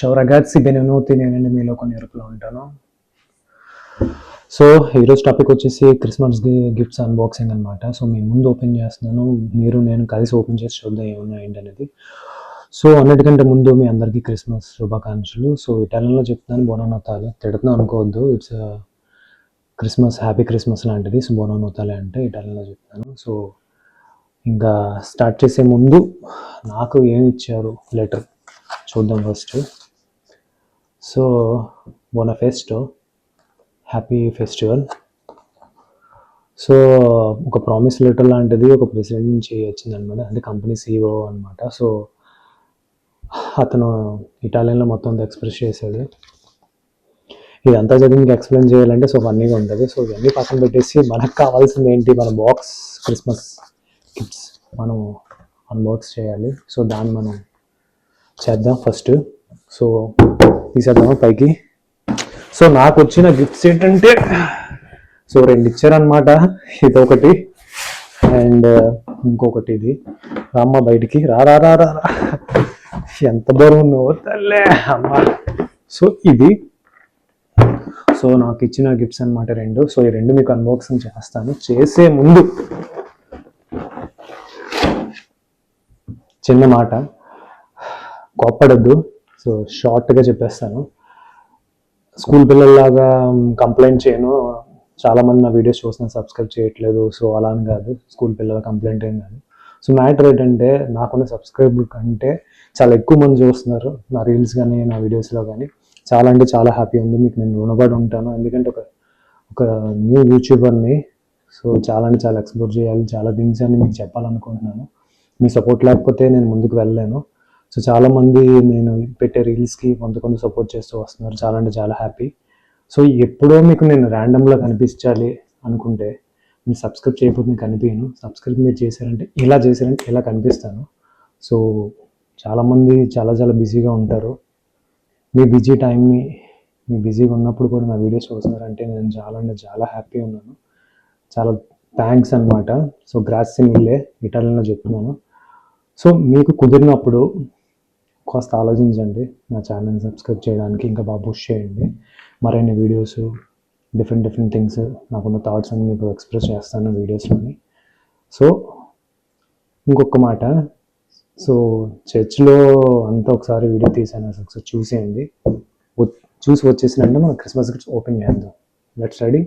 Ciao ragazzi, benvenuti నేనండి మీలో కొన్ని ఎరుపులో ఉంటాను. సో ఈరోజు టాపిక్ వచ్చేసి క్రిస్మస్ గిఫ్ట్స్ అన్బాక్సింగ్ అనమాట సో మీ ముందు ఓపెన్ చేస్తున్నాను. మీరు నేను కలిసి ఓపెన్ చేసి చూద్దాం ఏమున్నాయి ఏంటి అనేది. సో అన్నిటికంటే ముందు మీ అందరికీ క్రిస్మస్ శుభాకాంక్షలు. సో ఇటాలియన్లో చెప్తున్నాను బోనానోతాలి తిడుతున్నాను అనుకోవద్దు. ఇట్స్ క్రిస్మస్ హ్యాపీ క్రిస్మస్ లాంటిది. సో బోనోనోతాలి అంటే ఇటాలియన్లో చెప్తున్నాను. సో ఇంకా స్టార్ట్ చేసే ముందు నాకు ఏమి ఇచ్చారు లెటర్? చూద్దాం ఫస్ట్. సో బోన ఫెస్ట్ హ్యాపీ ఫెస్టివల్ సో ఒక ప్రామిస్ లెటర్ లాంటిది ఒక ప్రెసిడెంట్ నుంచి వచ్చిందనమాట అంటే కంపెనీ సీఈఓ అనమాట సో అతను ఇటాలియన్లో మొత్తం అంతా ఎక్స్ప్రెస్ చేశాడు. ఇదంతా చదివి మీకు ఎక్స్ప్లెయిన్ చేయాలంటే సో ఫన్నీగా ఉంటుంది. సో ఇవన్నీ పక్కన పెట్టేసి మనకు కావాల్సింది ఏంటి? మన బాక్స్ క్రిస్మస్ గిఫ్ట్స్ మనం అన్బాక్స్ చేయాలి. సో దాన్ని మనం చేద్దాం ఫస్ట్ సో తీసేద్దాము పైకి? సో నాకు వచ్చిన గిఫ్ట్స్ ఏంటంటే సో రెండు ఇచ్చారనమాట ఇది ఒకటి అండ్ uh, ఇంకొకటి ఇది. రామ్మ బయటికి. రా రా రా రా రా. ఎంత బరువు నువ్వు తల్లే అమ్మ. సో ఇది. సో నాకు ఇచ్చిన గిఫ్ట్స్ అనమాట రెండు. సో ఈ రెండు మీకు అన్బాక్సింగ్ చేస్తాను. చేసే ముందు. చిన్న మాట. కోప్పడద్దు. సో షార్ట్గా చెప్పేస్తాను. స్కూల్ పిల్లల్లాగా కంప్లైంట్ చేయను. చాలామంది నా వీడియోస్ చూస్తున్నా సబ్స్క్రైబ్ చేయట్లేదు. సో అలా అని కాదు. స్కూల్ పిల్లల కంప్లైంట్ ఏం కాదు. సో మ్యాటర్ ఏంటంటే నాకున్న సబ్స్క్రైబ్ కంటే చాలా ఎక్కువ మంది చూస్తున్నారు. నా రీల్స్ కానీ నా వీడియోస్లో కానీ. చాలా అంటే చాలా హ్యాపీ ఉంది. మీకు నేను రుణపడి ఉంటాను. ఎందుకంటే ఒక ఒక న్యూ యూట్యూబర్ని సో చాలా అంటే చాలా ఎక్స్ప్లోర్ చేయాలి. చాలా థింగ్స్ అని మీకు చెప్పాలనుకుంటున్నాను. మీ సపోర్ట్ లేకపోతే నేను ముందుకు వెళ్ళలేను. సో చాలామంది నేను పెట్టే రీల్స్కి కొంత కొంత సపోర్ట్ చేస్తూ వస్తున్నారు. చాలా అంటే చాలా హ్యాపీ సో ఎప్పుడో మీకు నేను ర్యాండమ్లో కనిపించాలి అనుకుంటే మీరు సబ్స్క్రైబ్ చేయకపోతే నేను కనిపించను. సబ్స్క్రైబ్ మీరు చేశారంటే ఇలా చేశారంటే ఇలా కనిపిస్తాను. సో చాలామంది చాలా చాలా బిజీగా ఉంటారు. మీ బిజీ టైంని మీ బిజీగా ఉన్నప్పుడు కూడా నా వీడియోస్ చూస్తున్నారంటే నేను చాలా అంటే చాలా హ్యాపీ ఉన్నాను. చాలా థ్యాంక్స్ అనమాట సో గ్రాస్ మిల్లే ఇటాలియన్లో చెప్తున్నాను. సో మీకు కుదిరినప్పుడు కాస్త ఆలోచించండి నా ఛానల్ని సబ్స్క్రైబ్ చేయడానికి ఇంకా బాగా పుష్ చేయండి. మరిన్ని వీడియోస్ డిఫరెంట్ డిఫరెంట్ థింగ్స్ నాకున్న థాట్స్ అన్ని మీకు ఎక్స్ప్రెస్ చేస్తాను వీడియోస్లోని సో ఇంకొక మాట. సో చర్చ్లో అంతా ఒకసారి వీడియో తీసాను. అసలు ఒకసారి చూసేయండి. చూసి వచ్చేసినంటే మనం క్రిస్మస్ గిఫ్ట్స్ ఓపెన్ చేద్దాం. Let's ready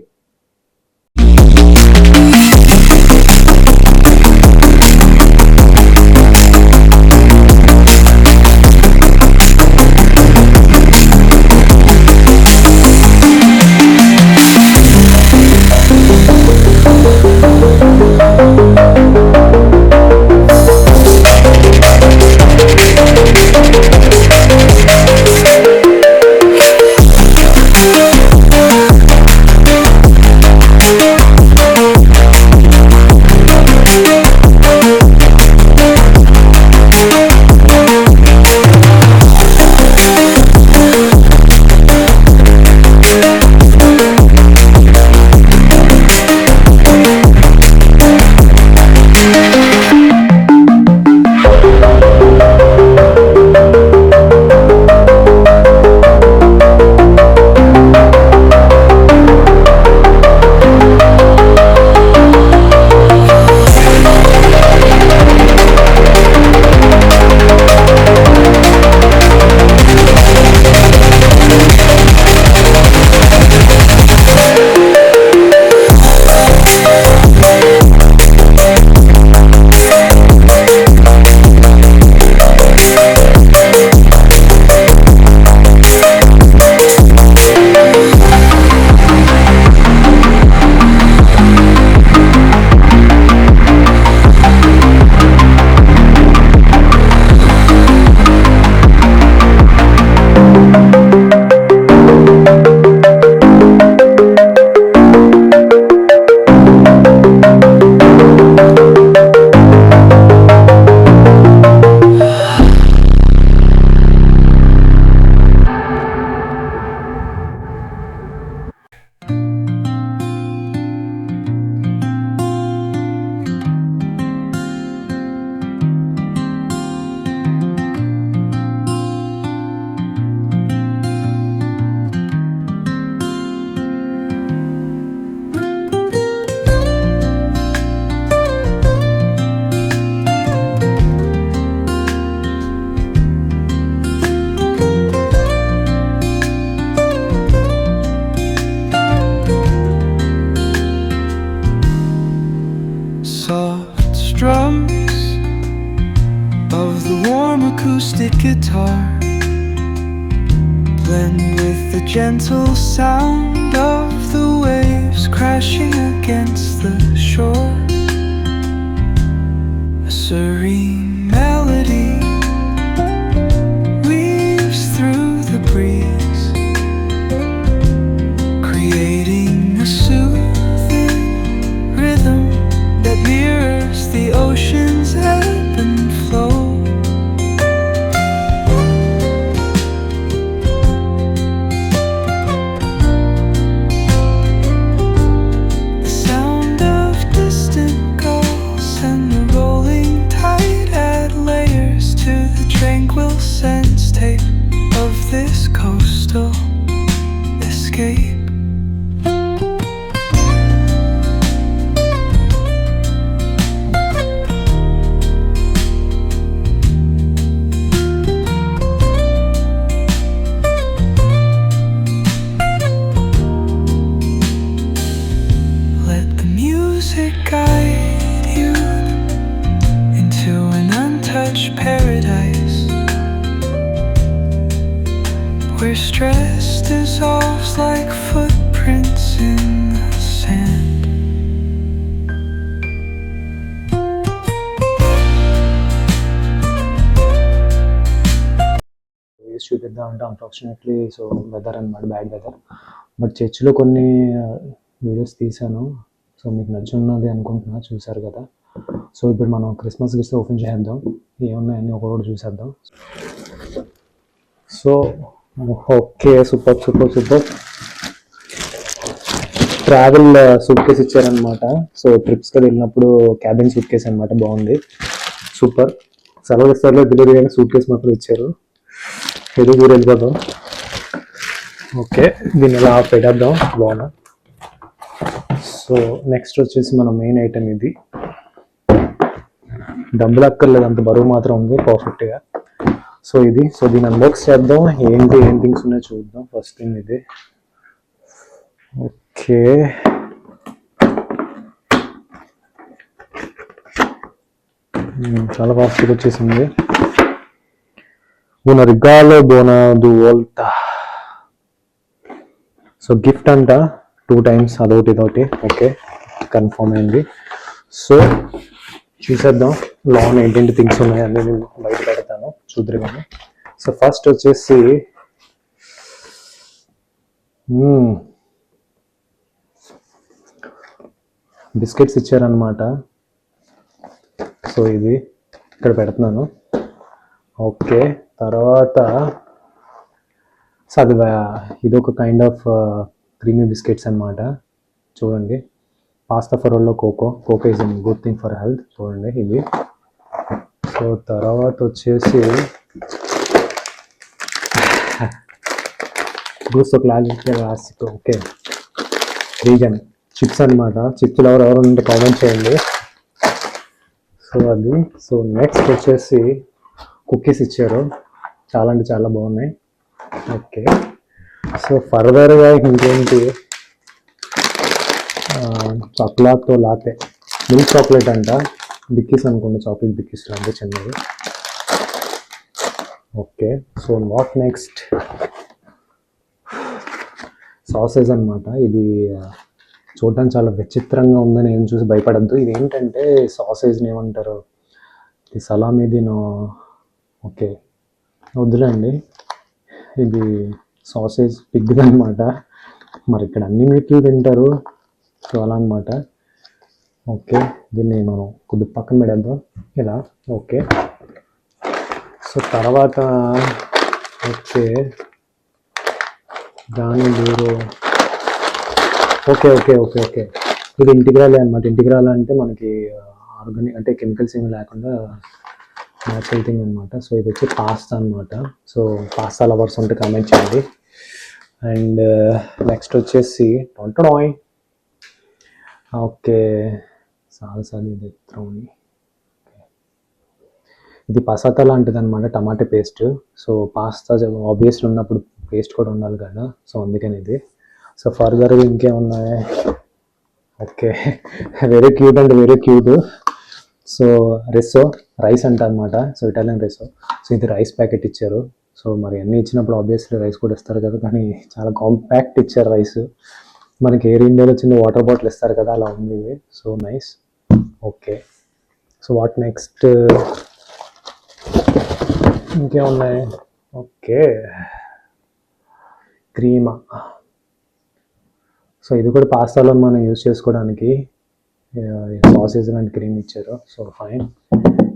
where stress dissolves like footprints in the sand. చూపిద్దాం అంటే అన్ఫార్చునేట్లీ సో వెదర్ అనమాట బ్యాడ్ వెదర్ బట్ చర్చ్లో కొన్ని uh, వీడియోస్ తీశాను. సో మీకు నచ్చున్నది అనుకుంటున్నా చూసారు కదా. సో ఇప్పుడు మనం క్రిస్మస్ గిఫ్ట్స్ ఓపెన్ చేద్దాం. ఏమున్నాయని ఒకటి చూసేద్దాం. So okay super super super. Travel suitcase ఇచ్చారనమాట సో ట్రిప్స్కి వెళ్ళినప్పుడు క్యాబిన్ సూట్ కేస్ అనమాట బాగుంది. సూపర్ సెలవు ఇస్తారులో డెలివరీ అయిన సూట్ కేస్ మాత్రం ఇచ్చారు. ఏదో ఊరు వెళ్ళిపోదాం. ఓకే దీన్ని ఇలా పెట్టేద్దాం? బాగున్నా సో నెక్స్ట్ వచ్చేసి మన మెయిన్ ఐటమ్ ఇది. డబ్బులు అక్కర్లేదు అంత బరువు మాత్రం ఉంది పర్ఫెక్ట్గా సో ఇది సో దీని అన్బాక్స్ చేద్దాం. ఏంటి ఏం థింగ్స్ ఉన్నాయో చూద్దాం. ఫస్ట్ థింగ్ ఇది. ఓకే. చాలా ఫాస్ట్గా వచ్చేసింది. Una regalo buona du so gift అంట. టూ టైమ్స్ అదొకటి ఇదొకటి. ఓకే కన్ఫర్మ్ అయింది. సో చూసేద్దాం. లోన్ ఏంటంటే థింగ్స్ ఉన్నాయి బయట చూద్దరు సో ఫస్ట్ వచ్చేసి బిస్కెట్స్ ఇచ్చారనమాట సో ఇది ఇక్కడ పెడుతున్నాను. ఓకే తర్వాత సో అది ఇది ఒక కైండ్ ఆఫ్ క్రీమీ బిస్కెట్స్ అన్నమాట. చూడండి. Pasta ఫరోల్లో cocoa cocoa is in good thing for health చూడండి ఇది. సో తర్వాత వచ్చేసి గుస్తో క్లాసిక్ ఓకే. రీజన్ చిప్స్ అనమాట చిప్స్లో ఎవరు ఎవరు ఉంటే కామెంట్ చేయండి. సో అది. సో నెక్స్ట్ వచ్చేసి కుకీస్ ఇచ్చారు. చాలా అంటే చాలా బాగున్నాయి. ఓకే. సో ఫర్దర్గా ఇంకేంటి? చాక్లెట్తో లాతే మిల్క్ చాక్లెట్ అంట. బిక్కీస్ అనుకోండి చాక్లెట్ బిక్కీస్ అంటే చిన్నది okay so what next sausage అనమాట ఇది చూడడానికి చాలా విచిత్రంగా ఉందని ఏం చూసి భయపడద్దు. ఇది ఏంటంటే సాసేజ్ని ఏమంటారు? ఇది సలామీదినో ఓకే వద్దులేండి. ఇది సాసేజ్ పిగ్ అనమాట మరి ఇక్కడ అన్ని మీట్లు తింటారు. సో అలా అనమాట ఓకే దీన్ని మనం కొద్దిగా పక్కన పెడేద్దాం. ఇలా ఓకే. సో తర్వాత ఓకే. దాని మీరు ఓకే ఓకే ఓకే ఓకే. ఇది ఇంటిగ్రాలే అనమాట ఇంటిగ్రాల్ అంటే మనకి ఆర్గానిక్ అంటే కెమికల్స్ ఏమి లేకుండా న్యాచురల్ థింగ్ అనమాట సో ఇది వచ్చి పాస్తా అనమాట సో పాస్తా లవర్స్ ఉంటే కామెంట్ చేయండి. అండ్ నెక్స్ట్ వచ్చేసి టొంటడాయ్ ఓకే. సాల్సాని తెత్రోని ఇది పసాతా లాంటిది అనమాట టమాటా పేస్ట్. సో పాస్తా ఆబ్వియస్లీ ఉన్నప్పుడు పేస్ట్ కూడా ఉండాలి కదా సో అందుకని ఇది. సో ఫర్దర్గా ఇంకేమున్నాయి? Okay. Very cute and very cute so రెసో rice అంట అనమాట సో ఇటాలియన్ రెసో సో ఇది రైస్ ప్యాకెట్ ఇచ్చారు. సో మరి అన్నీ ఇచ్చినప్పుడు ఆబ్వియస్లీ రైస్ కూడా ఇస్తారు కదా కానీ చాలా కాంపాక్ట్ ఇచ్చారు రైస్ మనకి ఎయిర్ ఇండియాలో చిన్న వాటర్ బాటిల్ ఇస్తారు కదా అలా ఉంది so nice okay so what next ఇంకేమున్నాయి? ఓకే క్రీమా సో ఇది కూడా పాస్తాలో మనం యూజ్ చేసుకోవడానికి సాసేజ్ లాంటి క్రీమ్ ఇచ్చారు. సో ఫైన్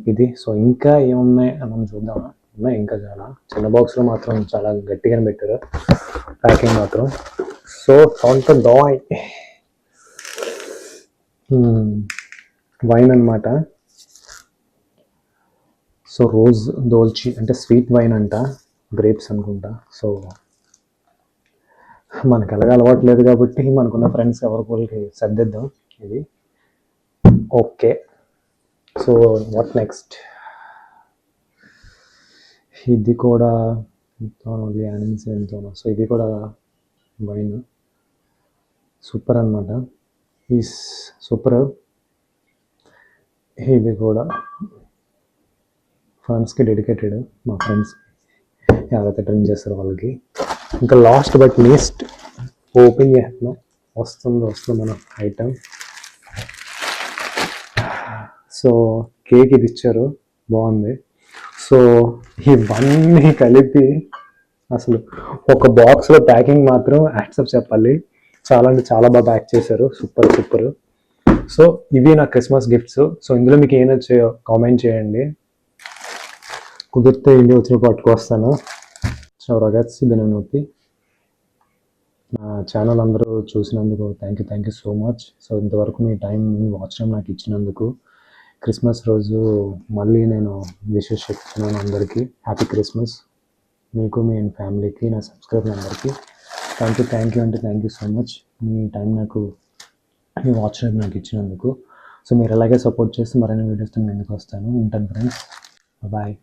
ఇది. సో ఇంకా ఏమున్నాయి? అని మనం చూద్దాం ఉన్నాయి ఇంకా చాలా. చిన్న బాక్స్లో మాత్రం చాలా గట్టిగానే పెట్టారు. ప్యాకింగ్ మాత్రం. సో సొంత దాయ్ వైన్ అన్నమాట. సో రోజ్ దోల్చి అంటే స్వీట్ వైన్ అంట గ్రేప్స్ అనుకుంటా. సో మనకు ఎలాగ అలవాటు లేదు కాబట్టి మనకున్న ఫ్రెండ్స్ ఎవరికి సర్దిద్దాం ఇది. ఓకే. So what next? ఇది కూడా ఓన్లీ యానిమల్స్ ఎంతోనో. సో ఇది కూడా వైన్. సూపర్ అనమాట ఈ సూపర్. ఇది కూడా ఫ్రెండ్స్కి డెడికేటెడ్ మా ఫ్రెండ్స్ ఎవరైతే డ్రింక్ చేస్తారో వాళ్ళకి. ఇంకా లాస్ట్ బట్ లీస్ట్ ఓపెన్ చేస్తున్నాం వస్తుంది వస్తుంది మన ఐటమ్ సో కేక్ ఇది ఇచ్చారు బాగుంది. సో ఇవన్నీ కలిపి అసలు ఒక బాక్స్లో ప్యాకింగ్ మాత్రం యాక్సెప్ట్ చెప్పాలి. చాలా అంటే చాలా బాగా ప్యాక్ చేశారు సూపర్ సూపర్ సో ఇవి నా క్రిస్మస్ గిఫ్ట్స్. సో ఇందులో మీకు ఏం వచ్చాయో కామెంట్ చేయండి. కుదిరితే ఇండియా వచ్చిన పట్టుకొస్తాను సో రగత్స్ బెనోతి నా ఛానల్ అందరూ చూసినందుకు thank you thank you so much so ఇంతవరకు మీ టైం వాచ్ టైం నాకు ఇచ్చినందుకు క్రిస్మస్ రోజు మళ్ళీ నేను విషెస్ చెప్తున్నాను అందరికీ. హ్యాపీ క్రిస్మస్ మీకు మీ ఫ్యామిలీకి నా సబ్స్క్రైబర్ అందరికీ. థ్యాంక్ యూ థ్యాంక్ యూ అంటే థ్యాంక్ యూ సో మచ్ మీ టైం నాకు మీ వాచ్ టైం నాకు ఇచ్చినందుకు. సో మీరు అలాగే సపోర్ట్ చేస్తే మరిన్ని వీడియోస్తో నేను ఎందుకు వస్తాను. ఉంటాను ఫ్రెండ్స్ బాయ్